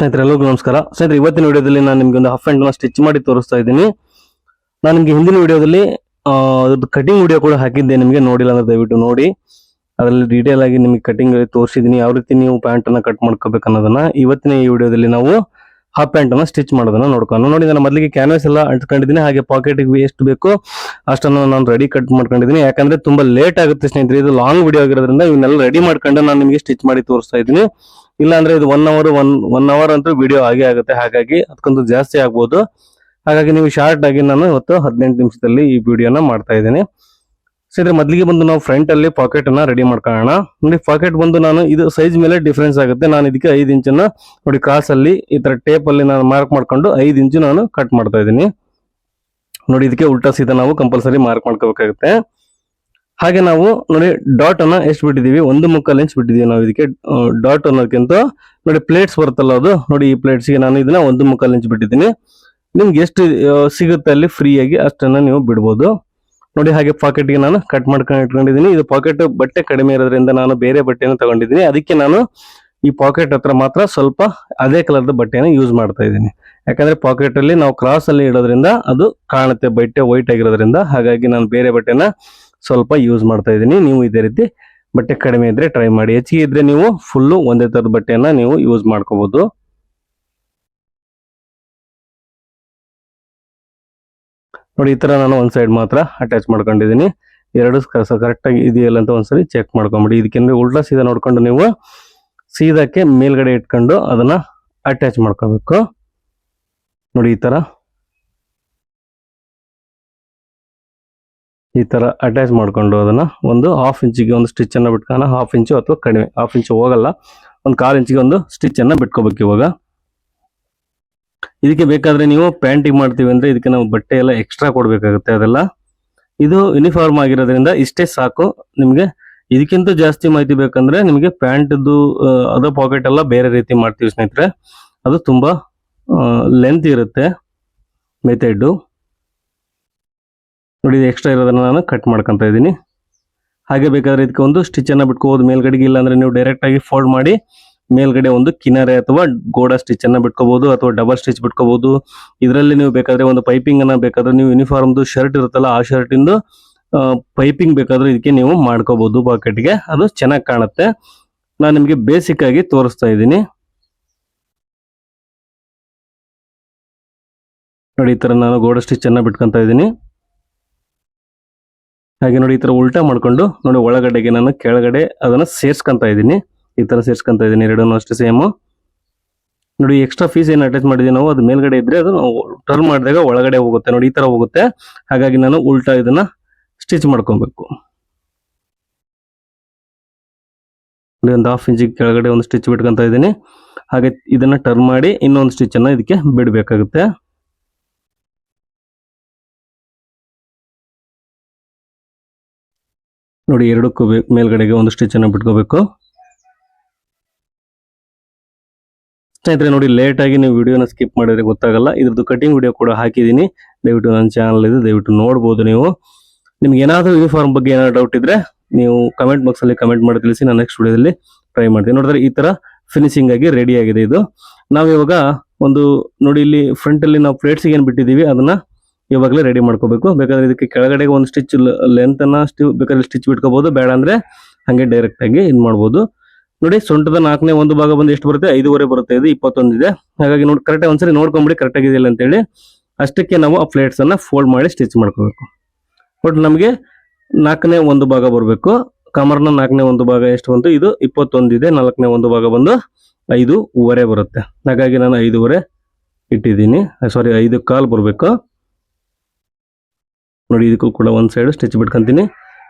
ಸ್ನೇಹಿತರೆ ಎಲ್ಲರಿಗೂ ನಮಸ್ಕಾರ. ಸ್ನೇಹಿತರೆ, ಇವತ್ತಿನ ವಿಡಿಯೋದಲ್ಲಿ ನಾನು ನಿಮಗೆ ಒಂದು ಹಾಫ್ನ ಸ್ಟಿಚ್ ಮಾಡಿ ತೋರಿಸ್ತಾ ಇದ್ದೀನಿ. ನಾನು ನಿಮಗೆ ಹಿಂದಿನ ವಿಡಿಯೋದಲ್ಲಿ ಅದ್ರದ್ದು ಕಟಿಂಗ್ ವಿಡಿಯೋ ಕೂಡ ಹಾಕಿದ್ದೆ. ನಿಮಗೆ ನೋಡಿಲ್ಲ ಅಂದ್ರೆ ದಯವಿಟ್ಟು ನೋಡಿ. ಅದರಲ್ಲಿ ಡೀಟೇಲ್ ಆಗಿ ನಿಮಗೆ ಕಟಿಂಗ್ ತೋರಿಸಿದ್ದೀನಿ ಯಾವ ರೀತಿ ನೀವು ಪ್ಯಾಂಟ್ ಅನ್ನ ಕಟ್ ಮಾಡ್ಕೋಬೇಕು ಅನ್ನೋದನ್ನ. ಇವತ್ತಿನ ಈ ವಿಡಿಯೋದಲ್ಲಿ ನಾವು ಹಾಫ್ ಪ್ಯಾಂಟ್ ಅನ್ನ ಸ್ಟಿಚ್ ಮಾಡೋದನ್ನ ನೋಡ್ಕೊಂಡು ನೋಡಿ ನಾನು ಮೊದಲಿಗೆ ಕ್ಯಾನ್ವಾಸ್ ಎಲ್ಲ ಅಂಟ್ಕೊಂಡಿದ್ದೀನಿ. ಹಾಗೆ ಪಾಕೆಟ್ಗೆ ಎಷ್ಟು ಬೇಕು ಅಷ್ಟನ್ನು ನಾನು ರೆಡಿ ಕಟ್ ಮಾಡ್ಕೊಂಡಿದ್ದೀನಿ. ಯಾಕಂದ್ರೆ ತುಂಬಾ ಲೇಟ್ ಆಗುತ್ತೆ ಸ್ನೇಹಿತರೆ, ಇದು ಲಾಂಗ್ ವಿಡಿಯೋ ಆಗಿರೋದ್ರಿಂದ ಇವನ್ನೆಲ್ಲ ರೆಡಿ ಮಾಡ್ಕೊಂಡು ನಾನು ನಿಮಗೆ ಸ್ಟಿಚ್ ಮಾಡಿ ತೋರಿಸ್ತಾ ಇದ್ದೀನಿ. ಇಲ್ಲಾಂದ್ರೆ ಇದು one hour one one hour ಅಂತೂ ವಿಡಿಯೋ ಆಗೇ ಆಗುತ್ತೆ. ಹಾಗಾಗಿ ಅದಕ್ಕೊಂದು ಜಾಸ್ತಿ ಆಗ್ಬೋದು. ಹಾಗಾಗಿ ನೀವು ಶಾರ್ಟ್ ಆಗಿ ನಾನು ಇವತ್ತು ಹದಿನೆಂಟು ನಿಮಿಷದಲ್ಲಿ ಈ ವಿಡಿಯೋನ ಮಾಡ್ತಾ ಇದ್ದೀನಿ. ಸರಿ ಮೊದಲಿಗೆ ಬಂದು ನಾವು ಫ್ರಂಟ್ ಅಲ್ಲಿ ಪಾಕೆಟ್ ಅನ್ನ ರೆಡಿ ಮಾಡ್ಕೊಳ್ಳೋಣ. ನೋಡಿ ಪಾಕೆಟ್ ಬಂದು ನಾನು ಇದು ಸೈಜ್ ಮೇಲೆ ಡಿಫ್ರೆನ್ಸ್ ಆಗುತ್ತೆ. ನಾನು ಇದಕ್ಕೆ ಐದು ಇಂಚನ್ನ ನೋಡಿ ಕ್ರಾಸ್ ಅಲ್ಲಿ ಈ ತರ ಟೇಪ್ ಅಲ್ಲಿ ನಾನು ಮಾರ್ಕ್ ಮಾಡ್ಕೊಂಡು ಐದು ಇಂಚು ನಾನು ಕಟ್ ಮಾಡ್ತಾ ಇದ್ದೀನಿ. ನೋಡಿ, ಇದಕ್ಕೆ ಉಲ್ಟಾ ಸೀದಾ ನಾವು ಕಂಪಲ್ಸರಿ ಮಾರ್ಕ್ ಮಾಡ್ಕೋಬೇಕಾಗುತ್ತೆ. ಹಾಗೆ ನಾವು ನೋಡಿ ಡಾಟ್ ಅನ್ನ ಎಷ್ಟು ಬಿಟ್ಟಿದೀವಿ ಒಂದು ಮುಕ್ಕಾಲ್ ಇಂಚ್ ಬಿಟ್ಟಿದೀವಿ ನಾವು ಇದಕ್ಕೆ. ಡಾಟ್ ಅನ್ನೋದಕ್ಕಿಂತ ನೋಡಿ ಪ್ಲೇಟ್ಸ್ ಬರುತ್ತಲ್ಲ ಅದು. ನೋಡಿ, ಈ ಪ್ಲೇಟ್ಸ್ಗೆ ನಾನು ಇದನ್ನ ಒಂದು ಮುಕ್ಕಾಲ್ ಇಂಚ್ ಬಿಟ್ಟಿದ್ದೀನಿ. ನಿಮ್ಗೆ ಎಷ್ಟು ಸಿಗುತ್ತೆ ಅಲ್ಲಿ ಫ್ರೀಯಾಗಿ ಅಷ್ಟನ್ನ ನೀವು ಬಿಡ್ಬೋದು. ನೋಡಿ ಹಾಗೆ ಪಾಕೆಟ್ಗೆ ನಾನು ಕಟ್ ಮಾಡ್ಕೊಂಡು ಇಟ್ಕೊಂಡಿದ್ದೀನಿ. ಇದು ಪಾಕೆಟ್ ಬಟ್ಟೆ ಕಡಿಮೆ ಇರೋದ್ರಿಂದ ನಾನು ಬೇರೆ ಬಟ್ಟೆನ ತಗೊಂಡಿದ್ದೀನಿ. ಅದಕ್ಕೆ ನಾನು ಈ ಪಾಕೆಟ್ ಹತ್ರ ಮಾತ್ರ ಸ್ವಲ್ಪ ಅದೇ ಕಲರ್ದ ಬಟ್ಟೆನ ಯೂಸ್ ಮಾಡ್ತಾ ಇದ್ದೀನಿ. ಯಾಕಂದ್ರೆ ಪಾಕೆಟ್ ಅಲ್ಲಿ ನಾವು ಕ್ರಾಸ್ ಅಲ್ಲಿ ಇಡೋದ್ರಿಂದ ಅದು ಕಾಣುತ್ತೆ. ಬಟ್ಟೆ ವೈಟ್ ಆಗಿರೋದ್ರಿಂದ. ಹಾಗಾಗಿ ನಾನು ಬೇರೆ ಬಟ್ಟೆನ ಸ್ವಲ್ಪ ಯೂಸ್ ಮಾಡ್ತಾ ಇದ್ದೀನಿ. ನೀವು ಇದೇ ರೀತಿ ಬಟ್ಟೆ ಕಡಿಮೆ ಇದ್ರೆ ಟ್ರೈ ಮಾಡಿ. ಹೆಚ್ಚಿಗೆ ಇದ್ರೆ ನೀವು ಫುಲ್ಲು ಒಂದೇ ತರದ ಬಟ್ಟೆಯನ್ನ ನೀವು ಯೂಸ್ ಮಾಡ್ಕೋಬಹುದು ನೋಡಿ, ಈ ಥರ ನಾನು ಒಂದು ಸೈಡ್ ಮಾತ್ರ ಅಟ್ಯಾಚ್ ಮಾಡ್ಕೊಂಡಿದ್ದೀನಿ. ಎರಡು ಕರೆಕ್ಟಾಗಿ ಇದೆಯಲ್ಲ ಅಂತ ಒಂದ್ಸರಿ ಚೆಕ್ ಮಾಡ್ಕೊಂಬಿಡಿ. ಇದಕ್ಕೆಂದ್ರೆ ಉಲ್ಟಾ ಸೀದಾ ನೋಡ್ಕೊಂಡು ನೀವು ಸೀದಾಕ್ಕೆ ಮೇಲ್ಗಡೆ ಇಟ್ಕೊಂಡು ಅದನ್ನು ಅಟ್ಯಾಚ್ ಮಾಡ್ಕೋಬೇಕು. ನೋಡಿ, ಈ ಥರ ಈ ಥರ ಅಟ್ಯಾಚ್ ಮಾಡಿಕೊಂಡು ಅದನ್ನು ಒಂದು ಹಾಫ್ ಇಂಚಿಗೆ ಒಂದು ಸ್ಟಿಚ್ ಬಿಟ್ಕೊಂಡು ಹಾಫ್ ಇಂಚು ಅಥವಾ ಕಡಿಮೆ ಹಾಫ್ ಇಂಚು ಹೋಗಲ್ಲ. ಒಂದು ಕಾಲು ಇಂಚಿಗೆ ಒಂದು ಸ್ಟಿಚ್ ಅನ್ನ ಬಿಟ್ಕೋಬೇಕು ಇವಾಗ. ಇದಕ್ಕೆ ಬೇಕಾದ್ರೆ ನೀವು ಪ್ಯಾಂಟಿಗೆ ಮಾಡ್ತೀವಿ ಅಂದ್ರೆ ಇದಕ್ಕೆ ನಾವು ಬಟ್ಟೆ ಎಲ್ಲ ಎಕ್ಸ್ಟ್ರಾ ಕೊಡ್ಬೇಕಾಗುತ್ತೆ ಅದೆಲ್ಲ. ಇದು ಯೂನಿಫಾರ್ಮ್ ಆಗಿರೋದ್ರಿಂದ ಇಷ್ಟೇ ಸಾಕು. ನಿಮಗೆ ಇದಕ್ಕಿಂತ ಜಾಸ್ತಿ ಮಾಹಿತಿ ಬೇಕಂದ್ರೆ ನಿಮಗೆ ಪ್ಯಾಂಟ್ದು ಅದ ಪಾಕೆಟ್ ಎಲ್ಲ ಬೇರೆ ರೀತಿ ಮಾಡ್ತೀವಿ ಸ್ನೇಹಿತರೆ. ಅದು ತುಂಬಾ ಲೆಂತ್ ಇರುತ್ತೆ ಮೆಥಡ್ ನೋಡಿ ಎಕ್ಸ್ಟ್ರಾ ಇರೋದನ್ನ ನಾನು ಕಟ್ ಮಾಡ್ಕೊಂತ ಇದ್ದೀನಿ. ಹಾಗೆ ಬೇಕಾದ್ರೆ ಇದಕ್ಕೆ ಒಂದು ಸ್ಟಿಚ್ ಅನ್ನ ಬಿಟ್ಕೋಬಹುದು ಮೇಲ್ಗಡೆಗೆ ಇಲ್ಲ ಅಂದ್ರೆ ನೀವು ಡೈರೆಕ್ಟ್ ಆಗಿ ಫೋಲ್ಡ್ ಮಾಡಿ ಮೇಲ್ಗಡೆ ಒಂದು ಕಿನಾರೆ ಅಥವಾ ಗೋಡ ಸ್ಟಿಚ್ ಅನ್ನ ಬಿಟ್ಕೋಬಹುದು ಅಥವಾ ಡಬಲ್ ಸ್ಟಿಚ್ ಬಿಟ್ಕೋಬಹುದು ಇದರಲ್ಲಿ ನೀವು ಬೇಕಾದ್ರೆ ಒಂದು ಪೈಪಿಂಗ್ ಅನ್ನ ಬೇಕಾದ್ರೆ ನೀವು ಯೂನಿಫಾರ್ಮ್ದು ಶರ್ಟ್ ಇರುತ್ತಲ್ಲ, ಆ ಶರ್ಟ್ ಇಂದು ಪೈಪಿಂಗ್ ಬೇಕಾದ್ರೆ ಇದಕ್ಕೆ ನೀವು ಮಾಡ್ಕೋಬಹುದು ಪಾಕೆಟ್ಗೆ ಅದು ಚೆನ್ನಾಗಿ ಕಾಣುತ್ತೆ. ನಾನು ನಿಮಗೆ ಬೇಸಿಕ್ ಆಗಿ ತೋರಿಸ್ತಾ ಇದ್ದೀನಿ. ನೋಡಿ, ಈ ತರ ನಾನು ಗೋಡ ಸ್ಟಿಚ್ ಅನ್ನ ಬಿಟ್ಕೊಂತ ಇದ್ದೀನಿ. ಹಾಗೆ ನೋಡಿ, ಈ ತರ ಉಲ್ಟಾ ಮಾಡ್ಕೊಂಡು, ನೋಡಿ, ಒಳಗಡೆಗೆ ನಾನು ಕೆಳಗಡೆ ಅದನ್ನ ಸೇರ್ಸ್ಕೊಂತ ಇದ್ದೀನಿ. ಈ ತರ ಸೇರ್ಸ್ಕೊಂತ ಇದ್ದೀನಿ ಎರಡೂ ಅಷ್ಟೇ ಸೇಮ್. ನೋಡಿ ಎಕ್ಸ್ಟ್ರಾ ಫೀಸ್ ಏನು ಅಟ್ಯಾಚ್ ಮಾಡಿದೀವಿ ನಾವು, ಅದು ಮೇಲ್ಗಡೆ ಇದ್ರೆ ಅದು ಟರ್ನ್ ಮಾಡಿದಾಗ ಒಳಗಡೆ ಹೋಗುತ್ತೆ. ನೋಡಿ, ಈ ತರ ಹೋಗುತ್ತೆ. ಹಾಗಾಗಿ ನಾನು ಉಲ್ಟಾ ಇದನ್ನ ಸ್ಟಿಚ್ ಮಾಡ್ಕೊಬೇಕು. ನೋಡಿ, ಒಂದು ಹಾಫ್ ಇಂಚಿಗೆ ಕೆಳಗಡೆ ಒಂದು ಸ್ಟಿಚ್ ಬಿಟ್ಕೊಂತ ಇದ್ದೀನಿ. ಹಾಗೆ ಇದನ್ನ ಟರ್ನ್ ಮಾಡಿ ಇನ್ನೊಂದು ಸ್ಟಿಚ್ ಅನ್ನ ಇದಕ್ಕೆ ಬಿಡಬೇಕಾಗುತ್ತೆ. ನೋಡಿ, ಎರಡಕ್ಕೂ ಮೇಲ್ಗಡೆಗೆ ಒಂದು ಸ್ಟಿಚ್ ಅನ್ನ ಬಿಟ್ಕೋಬೇಕು. ಸ್ನೇಹಿತರೆ, ನೋಡಿ ಲೇಟ್ ಆಗಿ ನೀವು ವಿಡಿಯೋನ ಸ್ಕಿಪ್ ಮಾಡಿದ್ರೆ ಗೊತ್ತಾಗಲ್ಲ. ಇದ್ರದ್ದು ಕಟಿಂಗ್ ವಿಡಿಯೋ ಕೂಡ ಹಾಕಿದ್ದೀನಿ. ದಯವಿಟ್ಟು ನನ್ನ ಚಾನಲ್ ಇದೆ, ದಯವಿಟ್ಟು ನೋಡ್ಬೋದು ನೀವು. ನಿಮ್ಗೆ ಏನಾದರೂ ಯೂನಿಫಾರ್ಮ್ ಬಗ್ಗೆ ಏನಾದ್ರು ಡೌಟ್ ಇದ್ರೆ ನೀವು ಕಮೆಂಟ್ ಬಾಕ್ಸ್ ಅಲ್ಲಿ ಕಮೆಂಟ್ ಮಾಡಿ ತಿಳಿಸಿ, ನಾನು ನೆಕ್ಸ್ಟ್ ವಿಡಿಯೋದಲ್ಲಿ ಟ್ರೈ ಮಾಡ್ತೀನಿ. ನೋಡಿದ್ರೆ ಈ ತರ ಫಿನಿಶಿಂಗ್ ಆಗಿ ರೆಡಿ ಆಗಿದೆ ಇದು. ನಾವು ಇವಾಗ ಒಂದು, ನೋಡಿ, ಇಲ್ಲಿ ಫ್ರಂಟ್ ಅಲ್ಲಿ ನಾವು ಪ್ಲೇಟ್ಸ್ ಏನ್ ಬಿಟ್ಟಿದೀವಿ ಅದನ್ನ ಇವಾಗಲೇ ರೆಡಿ ಮಾಡ್ಕೋಬೇಕು. ಬೇಕಾದ್ರೆ ಇದಕ್ಕೆ ಕೆಳಗಡೆ ಒಂದು ಸ್ಟಿಚ್ ಲೆಂತ್ ಅನ್ನ ಬೇಕಾದ್ರೆ ಸ್ಟಿಚ್ ಬಿಟ್ಕೋಬಹುದು ಬೇಡ ಅಂದ್ರೆ ಹಂಗೆ ಡೈರೆಕ್ಟ್ ಆಗಿ ಇದ್ ಮಾಡ್ಬೋದು. ನೋಡಿ, ಸೊಂಟದ ನಾಲ್ಕನೇ ಒಂದು ಭಾಗ ಬಂದು ಎಷ್ಟು ಬರುತ್ತೆ? ಐದೂವರೆ ಬರುತ್ತೆ. ಇದು ಇಪ್ಪತ್ತೊಂದಿದೆ ಹಾಗಾಗಿ ನೋಡಿ ಕರೆಕ್ಟ್ ಒಂದ್ಸರಿ ನೋಡ್ಕೊಂಬಿಡಿ ಕರೆಕ್ಟ್ ಆಗಿದೆಯಲ್ಲ ಅಂತೇಳಿ. ಅಷ್ಟಕ್ಕೆ ನಾವು ಆ ಪ್ಲೇಟ್ಸ್ ಅನ್ನ ಫೋಲ್ಡ್ ಮಾಡಿ ಸ್ಟಿಚ್ ಮಾಡ್ಕೋಬೇಕು. ಬಟ್ ನಮಗೆ ನಾಲ್ಕನೇ ಒಂದು ಭಾಗ ಬರಬೇಕು. ಕಮರ್ನ ನಾಲ್ಕನೇ ಒಂದು ಭಾಗ ಎಷ್ಟು ಬಂತು? ಇದು ಇಪ್ಪತ್ತೊಂದಿದೆ ನಾಲ್ಕನೇ ಒಂದು ಭಾಗ ಬಂದು ಐದೂವರೆ ಬರುತ್ತೆ. ಹಾಗಾಗಿ ನಾನು ಐದೂವರೆ ಇಟ್ಟಿದ್ದೀನಿ. ಸಾರಿ ಐದು ಕಾಲ್ ಬರಬೇಕು. ನೋಡಿ, ಇದಕ್ಕೂ ಕೂಡ ಒಂದು ಸೈಡು ಸ್ಟಿಚ್ ಬಿಟ್ಕೊಂತೀನಿ.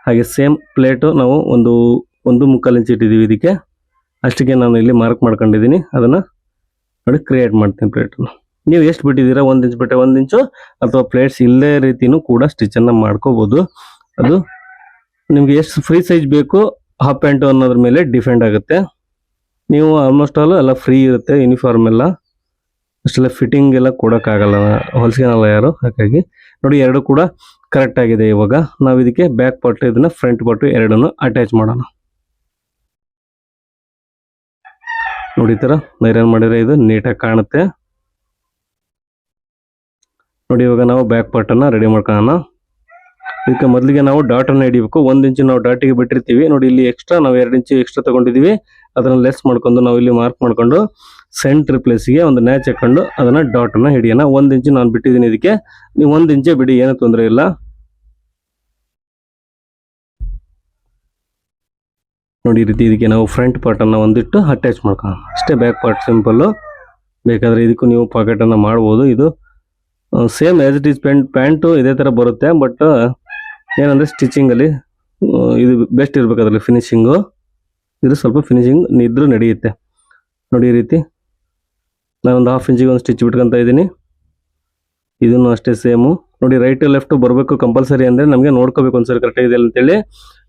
ಹಾಗೆ ಸೇಮ್ ಪ್ಲೇಟು ನಾವು ಒಂದು ಒಂದು ಮುಕ್ಕಾಲು ಇಂಚ್ ಇಟ್ಟಿದ್ದೀವಿ ಇದಕ್ಕೆ. ಅಷ್ಟಕ್ಕೆ ನಾನು ಇಲ್ಲಿ ಮಾರ್ಕ್ ಮಾಡ್ಕೊಂಡಿದ್ದೀನಿ. ಅದನ್ನು ನೋಡಿ ಕ್ರಿಯೇಟ್ ಮಾಡ್ತೀನಿ ಪ್ಲೇಟನ್ನು ನೀವು ಎಷ್ಟು ಬಿಟ್ಟಿದ್ದೀರಾ? ಒಂದು ಇಂಚ್ ಬಿಟ್ಟೆ ಒಂದು ಇಂಚು ಅಥವಾ ಪ್ಲೇಟ್ಸ್ ಇಲ್ಲದೇ ರೀತಿಯೂ ಕೂಡ ಸ್ಟಿಚನ್ನು ಮಾಡ್ಕೋಬೋದು. ಅದು ನಿಮ್ಗೆ ಎಷ್ಟು ಫ್ರೀ ಸೈಜ್ ಬೇಕು ಹಾಫ್ ಪ್ಯಾಂಟು ಅನ್ನೋದ್ರ ಮೇಲೆ ಡಿಫೆಂಡ್ ಆಗುತ್ತೆ. ನೀವು ಆಲ್ಮೋಸ್ಟ್ ಆಲ್ ಎಲ್ಲ ಫ್ರೀ ಇರುತ್ತೆ ಯೂನಿಫಾರ್ಮ್ ಎಲ್ಲ. ಅಷ್ಟೆಲ್ಲ ಫಿಟ್ಟಿಂಗ್ ಎಲ್ಲ ಕೊಡೋಕ್ಕಾಗಲ್ಲ ಹೊಲ್ಸ್ಕೊಳಲ್ಲ ಯಾರು, ಹಾಗಾಗಿ ನೋಡಿ ಎರಡು ಕೂಡ ಕರೆಕ್ಟ್ ಆಗಿದೆ ಇವಾಗ. ನಾವು ಇದಕ್ಕೆ ಬ್ಯಾಕ್ ಪಾರ್ಟ್ ಇದನ್ನ ಫ್ರಂಟ್ ಪಾರ್ಟ್ ಎರಡನ್ನು ಅಟ್ಯಾಚ್ ಮಾಡೋಣ. ನೋಡಿ ತರ ಐರನ್ ಮಾಡಿದ್ರೆ ಇದು ನೀಟಾಗಿ ಕಾಣುತ್ತೆ. ನೋಡಿ ಇವಾಗ ನಾವು ಬ್ಯಾಕ್ ಪಾರ್ಟ್ ಅನ್ನ ರೆಡಿ ಮಾಡ್ಕೊಳ್ಳೋಣ. ಇದಕ್ಕೆ ಮೊದಲಿಗೆ ನಾವು ಡಾಟ್ ಅನ್ನ ಹಿಡಿಬೇಕು. ಒಂದ್ ಇಂಚು ನಾವು ಡಾಟಿಗೆ ಬಿಟ್ಟಿರ್ತೀವಿ. ನೋಡಿ ಇಲ್ಲಿ ಎಕ್ಸ್ಟ್ರಾ ನಾವು ಎರಡು ಇಂಚು ಎಕ್ಸ್ಟ್ರಾ ತಗೊಂಡಿದೀವಿ. ಅದನ್ನ ಲೆಸ್ ಮಾಡ್ಕೊಂಡು ನಾವು ಇಲ್ಲಿ ಮಾರ್ಕ್ ಮಾಡ್ಕೊಂಡು ಸೆಂಟ್ರ್ ಪ್ಲೇಸ್ಗೆ ಒಂದು ನ್ಯಾಚ್ ಹಾಕೊಂಡು ಅದನ್ನ ಡಾಟ್ ಅನ್ನ ಹಿಡಿಯೋಣ. ಒಂದ್ ಇಂಚು ನಾನು ಬಿಟ್ಟಿದ್ದೀನಿ ಇದಕ್ಕೆ. ನೀವು ಒಂದ್ ಇಂಚೆ ಬಿಡಿ, ಏನೂ ತೊಂದರೆ ಇಲ್ಲ. ನೋಡಿ ರೀತಿ ಇದಕ್ಕೆ ನಾವು ಫ್ರಂಟ್ ಪಾರ್ಟನ್ನು ಒಂದಿಟ್ಟು ಅಟ್ಯಾಚ್ ಮಾಡ್ಕೊಳ್ಳೋಣ. ಅಷ್ಟೇ ಬ್ಯಾಕ್ ಪಾರ್ಟ್ ಸಿಂಪಲ್ಲು ಬೇಕಾದರೆ ಇದಕ್ಕೂ ನೀವು ಪಾಕೆಟನ್ನು ಮಾಡ್ಬೋದು. ಇದು same as it is pant pant ಇದೇ ಥರ ಬರುತ್ತೆ. ಬಟ್ ಏನಂದರೆ ಸ್ಟಿಚಿಂಗಲ್ಲಿ ಇದು ಬೆಸ್ಟ್ ಇರಬೇಕು ಅದರಲ್ಲಿ ಫಿನಿಶಿಂಗು ಇದು ಸ್ವಲ್ಪ ಫಿನಿಶಿಂಗ್ ಇದ್ರೂ ನಡೆಯುತ್ತೆ. ನೋಡಿ ಈ ರೀತಿ, ನಾನೊಂದು ಹಾಫ್ ಇಂಚಿಗೆ ಒಂದು ಸ್ಟಿಚ್ ಬಿಟ್ಕೊಂತ ಇದ್ದೀನಿ. ಇದನ್ನು ಅಷ್ಟೇ ಸೇಮು ನೋಡಿ ರೈಟ್ ಲೆಫ್ಟ್ ಬರಬೇಕು ಕಂಪಲ್ಸರಿ ಅಂದ್ರೆ ನಮಗೆ ನೋಡ್ಕೋಬೇಕು ಒಂದ್ಸರಿ ಕರೆಕ್ಟ್ ಇದೆ ಅಂತೇಳಿ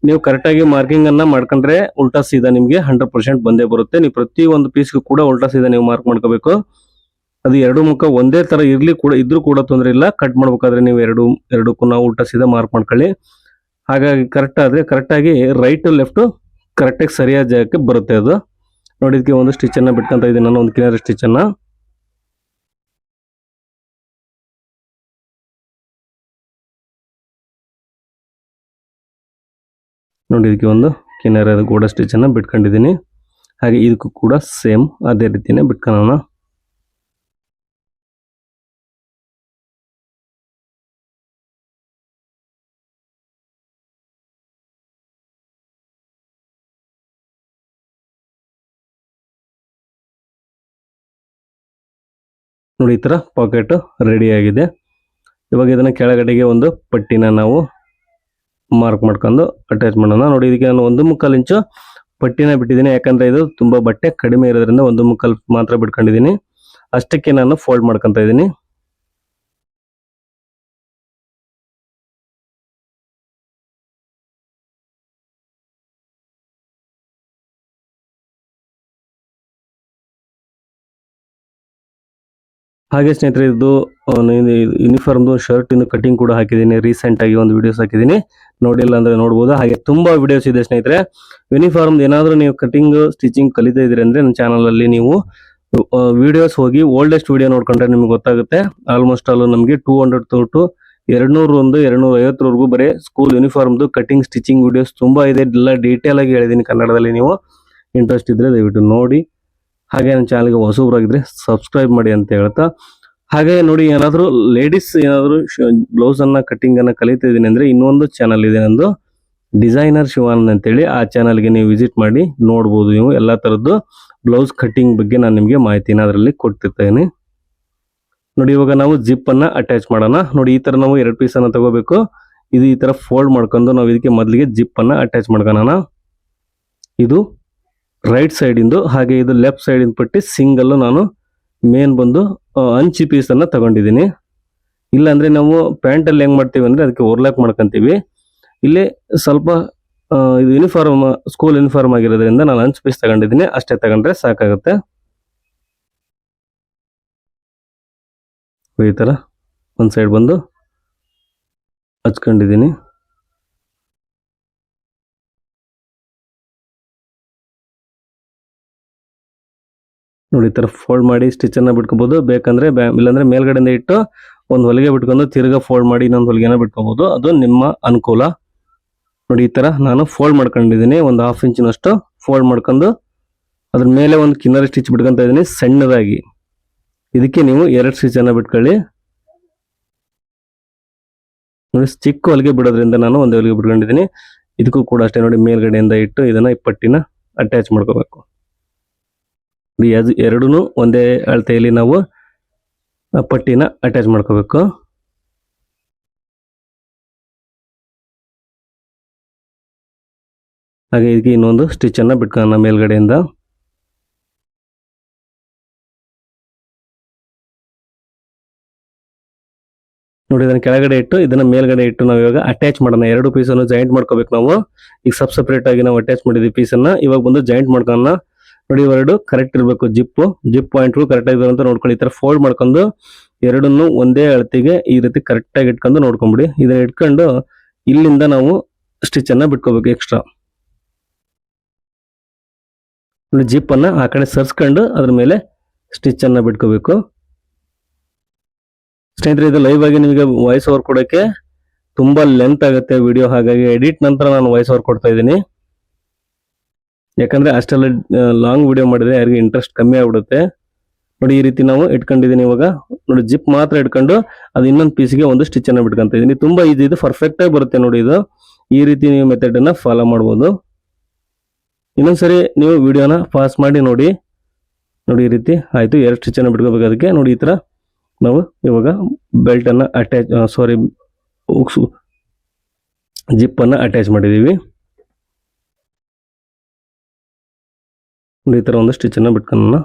ನೀವು ಕರೆಕ್ಟಾಗಿ ಮಾರ್ಕಿಂಗ್ ಅನ್ನ ಮಾಡ್ಕೊಂಡ್ರೆ ಉಲ್ಟಾ ಸೀದಾ ನಿಮಗೆ ಹಂಡ್ರೆಡ್ ಪರ್ಸೆಂಟ್ ಬಂದೇ ಬರುತ್ತೆ. ನೀವು ಪ್ರತಿ ಒಂದು ಪೀಸ್ಗೂ ಕೂಡ ಉಲ್ಟಾ ಸೀದಾ ನೀವು ಮಾರ್ಕ್ ಮಾಡ್ಕೋಬೇಕು. ಅದು ಎರಡು ಮುಖ ಒಂದೇ ತರ ಇರ್ಲಿ ಕೂಡ, ಇದ್ರೂ ಕೂಡ ತೊಂದರೆ ಇಲ್ಲ. ಕಟ್ ಮಾಡ್ಬೇಕಾದ್ರೆ ನೀವು ಎರಡು, ಎರಡಕ್ಕೂ ನಾವು ಉಲ್ಟಾ ಸೀದಾ ಮಾರ್ಕ್ ಮಾಡ್ಕೊಳ್ಳಿ. ಹಾಗಾಗಿ ಕರೆಕ್ಟ್ ಆದ್ರೆ ಕರೆಕ್ಟಾಗಿ ರೈಟ್ ಲೆಫ್ಟ್ ಕರೆಕ್ಟಾಗಿ ಸರಿಯಾದ ಜಾಗಕ್ಕೆ ಬರುತ್ತೆ ಅದು. ನೋಡಿದಕ್ಕೆ ಒಂದು ಸ್ಟಿಚ್ ಅನ್ನ ಬಿಟ್ಕೊಂತ ಇದ್ದೀನಿ ನಾನು, ಒಂದು ಕಿನಾರಿ ಸ್ಟಿಚ್ ನೋಡಿ, ಇದಕ್ಕೆ ಒಂದು ಕಿನ್ನರದ ಗೋಡ ಸ್ಟಿಚ್ ಅನ್ನ ಬಿಟ್ಕೊಂಡಿದ್ದೀನಿ. ಹಾಗೆ ಇದಕ್ಕೂ ಕೂಡ ಸೇಮ್ ಅದೇ ರೀತಿನೇ ಬಿಟ್ಕೊಳ್ಳೋಣ ನೋಡಿ, ಈ ತರ ಪಾಕೆಟ್ ರೆಡಿ ಆಗಿದೆ. ಇವಾಗ ಇದನ್ನ ಕೆಳಗಡೆಗೆ ಒಂದು ಪಟ್ಟಿನ ನಾವು ಮಾರ್ಕ್ ಮಾಡ್ಕೊಂಡು ಅಟ್ಯಾಚ್ ಮಾಡೋಣ. ನೋಡಿ, ಇದಕ್ಕೆ ನಾನು ಒಂದು ಮುಕ್ಕಾಲು ಇಂಚು ಪಟ್ಟಿನ ಬಿಟ್ಟಿದ್ದೀನಿ. ಯಾಕಂದ್ರೆ ಇದು ತುಂಬಾ ಬಟ್ಟೆ ಕಡಿಮೆ ಇರೋದ್ರಿಂದ ಒಂದು ಮುಕ್ಕಾಲು ಮಾತ್ರ ಬಿಟ್ಕೊಂಡಿದ್ದೀನಿ. ಅಷ್ಟಕ್ಕೆ ನಾನು ಫೋಲ್ಡ್ ಮಾಡ್ಕೊಂತ ಇದ್ದೀನಿ. ಹಾಗೆ ಸ್ನೇಹಿತರೆ ಇದು ಶರ್ಟ್ ಇಂದು ಕಟಿಂಗ್ ಕೂಡ ಹಾಕಿದ್ದೀನಿ. ರೀಸೆಂಟ್ ಆಗಿ ಒಂದು ವಿಡಿಯೋಸ್ ಹಾಕಿದ್ದೀನಿ. ನೋಡಿಲ್ಲ ಅಂದ್ರೆ ನೋಡ್ಬೋದು. ಹಾಗೆ ತುಂಬಾ ವಿಡಿಯೋಸ್ ಇದೆ ಸ್ನೇಹಿತರೆ. ಯೂನಿಫಾರ್ಮ್ ಏನಾದರೂ ನೀವು ಕಟಿಂಗ್ ಸ್ಟಿಚಿಂಗ್ ಕಲಿತಾ ಇದ್ದೀರಿ ಅಂದ್ರೆ ನನ್ನ ಚಾನಲ್ ಅಲ್ಲಿ ನೀವು ವಿಡಿಯೋಸ್ ಹೋಗಿ ಓಲ್ಡೆಸ್ಟ್ ವಿಡಿಯೋ ನೋಡ್ಕೊಂಡ್ರೆ ನಿಮ್ಗೆ ಗೊತ್ತಾಗುತ್ತೆ. ಆಲ್ಮೋಸ್ಟ್ ಆಲ್ ನಮಗೆ ಟೂ ಹಂಡ್ರೆಡ್ ಟು ಎರಡ್ನೂರೊಂದು ಎರಡ್ನೂರ ಐವತ್ತರವರೆಗೂ ಬರೀ ಸ್ಕೂಲ್ ಯೂನಿಫಾರ್ಮ್ದು ಕಟಿಂಗ್ ಸ್ಟಿಚಿಂಗ್ ವಿಡಿಯೋಸ್ ತುಂಬಾ ಇದೆ. ಎಲ್ಲ ಡೀಟೇಲ್ ಆಗಿ ಹೇಳಿದ್ದೀನಿ ಕನ್ನಡದಲ್ಲಿ ನೀವು. ಇಂಟ್ರೆಸ್ಟ್ ಇದ್ರೆ ದಯವಿಟ್ಟು ನೋಡಿ. ಹಾಗೆ ನನ್ನ ಚಾನಲ್ಗೆ ಹೊಸಬ್ರಾಗಿದ್ರೆ ಸಬ್ಸ್ಕ್ರೈಬ್ ಮಾಡಿ ಅಂತ ಹೇಳ್ತಾ. ಹಾಗೆ ನೋಡಿ ಏನಾದರೂ ಲೇಡೀಸ್ ಏನಾದರೂ ಬ್ಲೌಸ್ ಅನ್ನ ಕಟಿಂಗ್ ಅನ್ನ ಕಲಿತಾ ಇದ್ದೀನಿ ಅಂದ್ರೆ ಇನ್ನೊಂದು ಚಾನಲ್ ಇದೆ ನಂದು. ಡಿಸೈನರ್ ಶಿವಾನಂದ್ ಅಂತೇಳಿ. ಆ ಚಾನಲ್ಗೆ ನೀವು ವಿಸಿಟ್ ಮಾಡಿ ನೋಡ್ಬೋದು ನೀವು ಎಲ್ಲ ಥರದ್ದು ಬ್ಲೌಸ್ ಕಟ್ಟಿಂಗ್ ಬಗ್ಗೆ ನಾನು ನಿಮಗೆ ಮಾಹಿತಿನ ಅದರಲ್ಲಿ ಕೊಡ್ತಿರ್ತೇನೆ. ನೋಡಿ ಇವಾಗ ನಾವು ಜಿಪ್ಪನ್ನು ಅಟ್ಯಾಚ್ ಮಾಡೋಣ. ನೋಡಿ ಈ ಥರ ನಾವು ಎರಡು ಪೀಸನ್ನು ತೊಗೋಬೇಕು. ಇದು ಈ ಥರ ಫೋಲ್ಡ್ ಮಾಡ್ಕೊಂಡು ನಾವು ಇದಕ್ಕೆ ಮೊದಲಿಗೆ ಜಿಪ್ಪನ್ನು ಅಟ್ಯಾಚ್ ಮಾಡ್ಕೊಳ್ಳೋಣ ಇದು ರೈಟ್ ಸೈಡಿಂದು ಹಾಗೆ ಇದು ಲೆಫ್ಟ್ ಸೈಡಿಂದ ಪಟ್ಟಿ ಸಿಂಗಲ್ಲು ನಾನು ಮೇನ್ ಬಂದು ಅಂಚಿ ಪೀಸನ್ನು ತಗೊಂಡಿದ್ದೀನಿ. ಇಲ್ಲಾಂದರೆ ನಾವು ಪ್ಯಾಂಟಲ್ಲಿ ಹೆಂಗ್ ಮಾಡ್ತೀವಿ ಅಂದರೆ ಅದಕ್ಕೆ ಓರ್ಲಾಕ್ ಮಾಡ್ಕೊತೀವಿ. ಇಲ್ಲಿ ಸ್ವಲ್ಪ ಇದು ಯೂನಿಫಾರ್ಮ್ ಸ್ಕೂಲ್ ಯೂನಿಫಾರ್ಮ್ ಆಗಿರೋದ್ರಿಂದ ನಾನು ಅಂಚು ಪೀಸ್ ತಗೊಂಡಿದ್ದೀನಿ. ಅಷ್ಟೇ ತಗೊಂಡ್ರೆ ಸಾಕಾಗುತ್ತೆ. ಈ ಥರ ಒಂದು ಸೈಡ್ ಬಂದು ಹಚ್ಕೊಂಡಿದ್ದೀನಿ. ನೋಡಿ, ಈ ಥರ ಫೋಲ್ಡ್ ಮಾಡಿ ಸ್ಟಿಚ್ ಬಿಟ್ಕೋಬೋದು. ಬೇಕಂದರೆ ಬ್ಯಾ- ಇಲ್ಲಾಂದರೆ ಮೇಲ್ಗಡೆಯಿಂದ ಇಟ್ಟು ಒಂದು ಹೊಲಿಗೆ ಬಿಟ್ಕೊಂಡು ತಿರ್ಗಾ ಫೋಲ್ಡ್ ಮಾಡಿ ಇನ್ನೊಂದು ಹೊಲಿಗೆನ ಬಿಟ್ಕೋಬಹುದು ಅದು ನಿಮ್ಮ ಅನುಕೂಲ. ನೋಡಿ, ಈ ತರ ನಾನು ಫೋಲ್ಡ್ ಮಾಡ್ಕೊಂಡಿದ್ದೀನಿ. ಒಂದು ಹಾಫ್ ಇಂಚಿನಷ್ಟು ಫೋಲ್ಡ್ ಮಾಡ್ಕೊಂಡು ಅದ್ರ ಮೇಲೆ ಒಂದು ಕಿನ್ನರಿ ಸ್ಟಿಚ್ ಬಿಟ್ಕೊಂತ ಇದ್ದೀನಿ ಸಣ್ಣದಾಗಿ. ಇದಕ್ಕೆ ನೀವು ಎರಡು ಸ್ಟಿಚ್ ಅನ್ನ ಬಿಟ್ಕೊಳ್ಳಿ. ನೋಡಿ, ಚಿಕ್ಕ ಹೊಲಿಗೆ ಬಿಡೋದ್ರಿಂದ ನಾನು ಒಂದು ಹೊಲಿಗೆ ಬಿಟ್ಕೊಂಡಿದ್ದೀನಿ. ಇದಕ್ಕೂ ಕೂಡ ಅಷ್ಟೇ ನೋಡಿ, ಮೇಲ್ಗಡೆಯಿಂದ ಇಟ್ಟು ಇದನ್ನ ಈ ಪಟ್ಟಿನ ಅಟ್ಯಾಚ್ ಮಾಡ್ಕೋಬೇಕು. ಎರಡೂ ಒಂದೇ ಅಳತೆಯಲ್ಲಿ ನಾವು ಪಟ್ಟಿನ ಅಟ್ಯಾಚ್ ಮಾಡ್ಕೋಬೇಕು. ಹಾಗೆ ಇದಕ್ಕೆ ಇನ್ನೊಂದು ಸ್ಟಿಚ್ ಅನ್ನ ಬಿಟ್ಕೊಳ್ಳೋಣ ಮೇಲ್ಗಡೆಯಿಂದ. ನೋಡಿ ಇದನ್ನ ಕೆಳಗಡೆ ಇಟ್ಟು, ಇದನ್ನ ಮೇಲ್ಗಡೆ ಇಟ್ಟು ನಾವು ಇವಾಗ ಅಟ್ಯಾಚ್ ಮಾಡೋಣ. ಎರಡು ಪೀಸನ್ನು ಜಾಯಿಂಟ್ ಮಾಡ್ಕೋಬೇಕು ನಾವು. ಈಗ ಸಬ್ ಸಪ್ರೇಟ್ ಆಗಿ ನಾವು ಅಟ್ಯಾಚ್ ಮಾಡಿದ್ವಿ ಪೀಸನ್ನು ಇವಾಗ ಬಂದು ಜಾಯಿಂಟ್ ಮಾಡ್ಕೊಳ್ಳೋಣ. ನೋಡಿ ಇವೆರಡು ಕರೆಕ್ಟ್ ಇರಬೇಕು ಜಿಪ್ ಜಿಪ್ ಪಾಯಿಂಟ್ಗಳು ಕರೆಕ್ಟ್ ಆಗಿರೋ ಅಂತ ನೋಡ್ಕೊಳ್ಳಿ. ಈ ತರ ಫೋಲ್ಡ್ ಮಾಡ್ಕೊಂಡು ಎರಡನ್ನು ಒಂದೇ ಅಳತೆಗೆ ಈ ರೀತಿ ಕರೆಕ್ಟ್ ಆಗಿ ಇಟ್ಕೊಂಡು ನೋಡ್ಕೊಂಬಿಡಿ. ಇದನ್ನ ಇಟ್ಕೊಂಡು ಇಲ್ಲಿಂದ ನಾವು ಸ್ಟಿಚ್ ಅನ್ನ ಬಿಟ್ಕೋಬೇಕು ಎಕ್ಸ್ಟ್ರಾ ನೋಡಿ ಜಿಪ್ಪನ್ನು ಆ ಕಡೆ ಸರ್ಸ್ಕೊಂಡು ಅದ್ರ ಮೇಲೆ ಸ್ಟಿಚ್ಚನ್ನು ಬಿಟ್ಕೋಬೇಕು. ಸ್ನೇಹಿತರೆ, ಇದು ಲೈವ್ ಆಗಿ ನಿಮಗೆ ವಾಯ್ಸ್ ಓವರ್ ಕೊಡೋಕ್ಕೆ ತುಂಬಾ ಲೆಂತ್ ಆಗುತ್ತೆ ವಿಡಿಯೋ ಹಾಗಾಗಿ ಎಡಿಟ್ ನಂತರ ನಾನು ವಾಯ್ಸ್ ಓವರ್ ಕೊಡ್ತಾ ಇದ್ದೀನಿ. ಯಾಕಂದ್ರೆ ಅಷ್ಟೆಲ್ಲ ಲಾಂಗ್ ವಿಡಿಯೋ ಮಾಡಿದ್ರೆ ಯಾರಿಗೆ ಇಂಟ್ರೆಸ್ಟ್ ಕಮ್ಮಿ ಆಗ್ಬಿಡುತ್ತೆ. ನೋಡಿ, ಈ ರೀತಿ ನಾವು ಇಟ್ಕೊಂಡಿದ್ದೀನಿ ಇವಾಗ. ನೋಡಿ ಜಿಪ್ ಮಾತ್ರ ಇಟ್ಕೊಂಡು ಅದು ಇನ್ನೊಂದು ಪೀಸ್ಗೆ ಒಂದು ಸ್ಟಿಚ್ ಅನ್ನ ಬಿಟ್ಕೊಂತ ಇದ್ದೀನಿ. ತುಂಬಾ ಇದು ಪರ್ಫೆಕ್ಟ್ ಆಗಿ ಬರುತ್ತೆ ನೋಡಿ ಇದು. ಈ ರೀತಿ ನೀವು ಮೆಥಡ್ ಅನ್ನ ಫಾಲೋ ಮಾಡ್ಬೋದು. ಇನ್ನೊಂದ್ಸರಿ ನೀವು ವಿಡಿಯೋನ ಪಾಸ್ ಮಾಡಿ ನೋಡಿ. ನೋಡಿ, ಈ ರೀತಿ ಆಯ್ತು. ಎರಡು ಸ್ಟಿಚ್ ಅನ್ನ ಬಿಟ್ಕೋಬೇಕು ಅದಕ್ಕೆ. ನೋಡಿ, ಈ ತರ ನಾವು ಇವಾಗ ಬೆಲ್ಟ್ ಅನ್ನ ಅಟ್ಯಾಚ್ ಸಾರಿ ಉಕ್ಸು ಜಿಪ್ ಅನ್ನ ಅಟ್ಯಾಚ್ ಮಾಡಿದೀವಿ ಈ ತರ ಒಂದು ಸ್ಟಿಚ್ ಅನ್ನ ಬಿಟ್ಕೊಳ್ಳೋಣ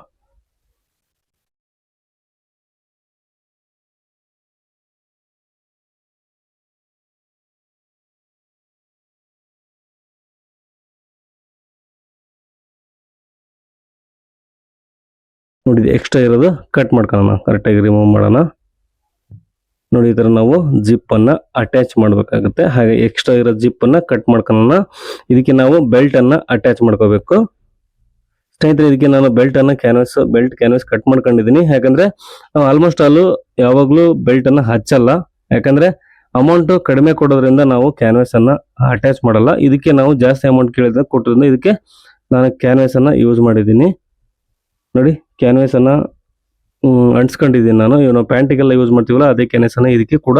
ನೋಡಿ ಎಕ್ಸ್ಟ್ರಾ ಇರೋದು. ಕಟ್ ಮಾಡ್ಕೊಳ್ಳೋಣ ಕರೆಕ್ಟಾಗಿ ರಿಮೂವ್ ಮಾಡೋಣ. ನೋಡಿ, ಈ ಥರ ನಾವು ಜಿಪ್ ಅನ್ನ ಅಟ್ಯಾಚ್ ಮಾಡಬೇಕಾಗುತ್ತೆ. ಹಾಗೆ ಎಕ್ಸ್ಟ್ರಾ ಇರೋ ಜಿಪ್ ಅನ್ನ ಕಟ್ ಮಾಡ್ಕೊಳ್ಳೋಣ ಇದಕ್ಕೆ ನಾವು ಬೆಲ್ಟ್ ಅನ್ನ ಅಟ್ಯಾಚ್ ಮಾಡ್ಕೋಬೇಕು. ಸ್ನೇಹಿತರೆ, ಇದಕ್ಕೆ ನಾನು ಬೆಲ್ಟ್ ಅನ್ನ ಕ್ಯಾನ್ವಸ್ ಬೆಲ್ಟ್ ಕ್ಯಾನ್ವಸ್ ಕಟ್ ಮಾಡ್ಕೊಂಡಿದ್ದೀನಿ. ಯಾಕಂದ್ರೆ ಆಲ್ಮೋಸ್ಟ್ ಆಲ್ ಯಾವಾಗಲೂ ಬೆಲ್ಟ್ ಅನ್ನ ಹಚ್ಚಲ್ಲ. ಯಾಕಂದ್ರೆ ಅಮೌಂಟ್ ಕಡಿಮೆ ಕೊಡೋದ್ರಿಂದ ನಾವು ಕ್ಯಾನ್ವಸ್ ಅನ್ನ ಅಟ್ಯಾಚ್ ಮಾಡಲ್ಲ. ಇದಕ್ಕೆ ನಾವು ಜಾಸ್ತಿ ಅಮೌಂಟ್ ಕೇಳಿದ್ರೆ ಕೊಟ್ಟೋದ್ರಿಂದ ಇದಕ್ಕೆ ನಾನು ಕ್ಯಾನ್ವಸ್ ಅನ್ನ ಯೂಸ್ ಮಾಡಿದ್ದೀನಿ. ನೋಡಿ ಕ್ಯಾನ್ವಸ್ ಅನ್ನ ಅಂಟ್ಸ್ಕೊಂಡಿದ್ದೀನಿ ನಾನು. ಇವನು ಪ್ಯಾಂಟಿಗೆಲ್ಲ ಯೂಸ್ ಮಾಡ್ತೀವಲ್ಲ, ಅದೇ ಕ್ಯಾನ್ವಸ್ ಅನ್ನ ಇದಕ್ಕೆ ಕೂಡ